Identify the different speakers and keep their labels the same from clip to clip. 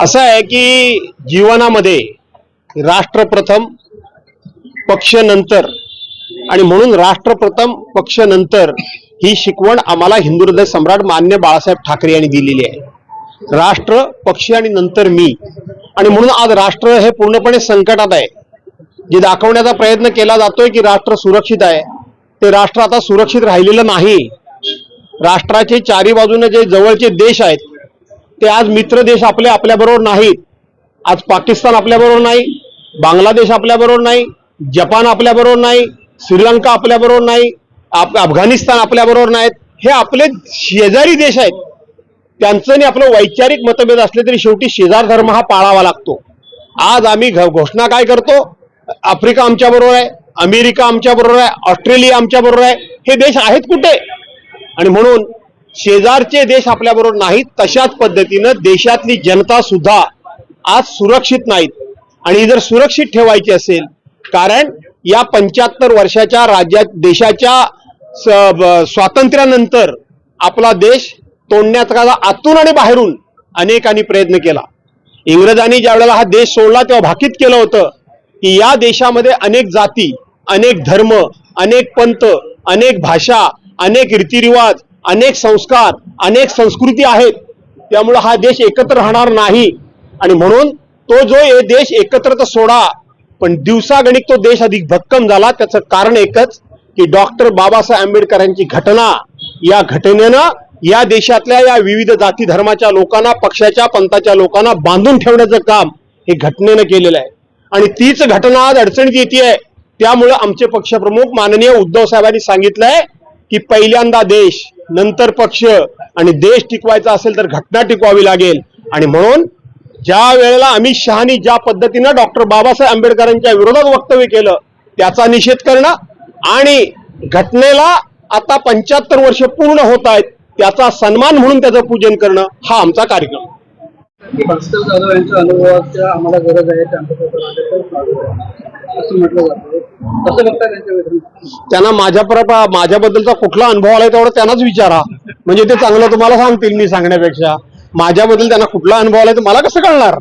Speaker 1: असं आहे की जीवनामध्ये राष्ट्रप्रथम पक्ष नंतर आणि म्हणून राष्ट्रप्रथम पक्ष नंतर ही शिकवण आम्हाला हिंदू हृदय सम्राट मान्य बाळासाहेब ठाकरे यांनी दिलेली आहे. राष्ट्र पक्ष आणि नंतर मी. आणि म्हणून आज राष्ट्र हे पूर्णपणे संकटात आहे. जे दाखवण्याचा प्रयत्न केला जातोय की राष्ट्र सुरक्षित आहे ते राष्ट्र आता सुरक्षित राहिलेलं नाही. राष्ट्राचे चारी बाजूने जे जवळचे देश आहेत ते आज मित्र देश आपले आपल्याबरोबर नाहीत. आज पाकिस्तान आपल्याबरोबर नाही बांगलादेश आपल्याबरोबर नाही जपान आपल्याबरोबर नाही श्रीलंका आपल्याबरोबर नाही अफगाणिस्तान आपल्याबरोबर नाहीत. हे आपले शेजारी देश आहेत. त्यांचं आणि आपलं वैचारिक मतभेद असले तरी शेवटी शेजार धर्म हा पाळावा लागतो. आज आम्ही घ- घोषणा काय करतो? आफ्रिका आमच्या बरोबर आहे अमेरिका आमच्या बरोबर आहे ऑस्ट्रेलिया आमच्या बरोबर आहे. हे देश आहेत कुठे? आणि म्हणून शेजारचे देश आपल्याबरोबर नाहीत तशाच पद्धतीनं देशातली जनता सुद्धा आज सुरक्षित नाहीत. आणि जर सुरक्षित ठेवायची असेल कारण या पंच्याहत्तर वर्षाच्या राज्यात देशाच्या स्वातंत्र्यानंतर आपला देश तोडण्याचा आतून आणि बाहेरून अनेकांनी प्रयत्न केला. इंग्रजांनी ज्यावेळेला हा देश सोडला तेव्हा भाकीत केलं होतं की या देशामध्ये अनेक जाती अनेक धर्म अनेक पंथ अनेक भाषा अनेक रीतिरिवाज अनेक संस्कार अनेक संस्कृती आहेत. त्यामुळं हा देश एकत्र राहणार नाही. आणि म्हणून तो जो हे देश एकत्र तर सोडा पण दिवसागणिक तो देश अधिक भक्कम झाला. त्याचं कारण एकच की डॉक्टर बाबासाहेब आंबेडकरांची घटना या घटनेनं या देशातल्या या विविध जाती धर्माच्या लोकांना पक्षाच्या पंथाच्या लोकांना बांधून ठेवण्याचं काम हे घटनेनं केलेलं आहे. आणि तीच घटना आज अडचणीत येते त्यामुळं आमचे पक्षप्रमुख माननीय उद्धव साहेबांनी सांगितलंय की पहिल्यांदा देश नंतर पक्ष आणि देश टिकवायचा असेल तर घटना टिकवावी लागेल. आणि म्हणून ज्या वेळेला अमित शहानी ज्या पद्धतीनं डॉक्टर बाबासाहेब आंबेडकरांच्या विरोधात वक्तव्य केलं त्याचा निषेध करणं आणि घटनेला आता पंच्याहत्तर वर्ष पूर्ण होत आहेत त्याचा सन्मान म्हणून त्याचं पूजन करणं हा आमचा कार्यक्रम.
Speaker 2: भास्कर जाधव यांच्या अनुभवाच्या आम्हाला गरज आहे असं म्हटलं जातं. कसं बघता त्यांच्या
Speaker 1: त्यांना माझ्या माझ्याबद्दलचा कुठला अनुभव आलाय तेवढा त्यांनाच विचारा. म्हणजे ते चांगलं तुम्हाला सांगतील मी सांगण्यापेक्षा. माझ्याबद्दल त्यांना कुठला अनुभव आलाय तर मला कसं कळणार?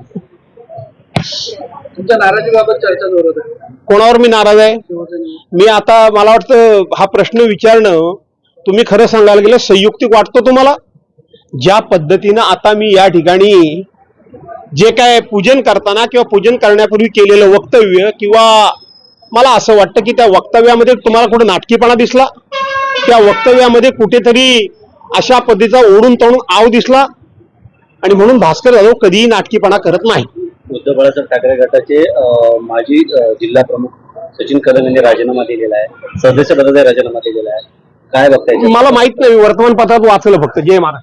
Speaker 2: तुमच्या नाराजीबाबत चर्चा जोरात आहे.
Speaker 1: कोणावर मी नाराज आहे? मी आता मला वाटतं हा प्रश्न विचारणं तुम्ही खरं सांगायला गेलं संयुक्तिक वाटतो तुम्हाला? ज्या पद्धतीनं आता मी या ठिकाणी जे काय पूजन करताना किंवा पूजन करण्यापूर्वी केलेलं वक्तव्य किंवा मला असं वाटतं की त्या वक्तव्यामध्ये तुम्हाला कुठं नाटकीपणा दिसला? त्या वक्तव्यामध्ये कुठेतरी अशा पद्धतीचा ओढून तोडून आव दिसला? आणि म्हणून भास्कर जाधव कधीही नाटकीपणा करत नाही.
Speaker 3: उद्धव बाळासाहेब ठाकरे गटाचे माजी जिल्हा प्रमुख सचिन कदम यांनी राजीनामा दिलेला आहे. सदस्य पदाचा राजीनामा दिलेला आहे. काय बघताय?
Speaker 1: मला माहीत नाही वर्तमानपत्रात वाचलं फक्त जय महाराज.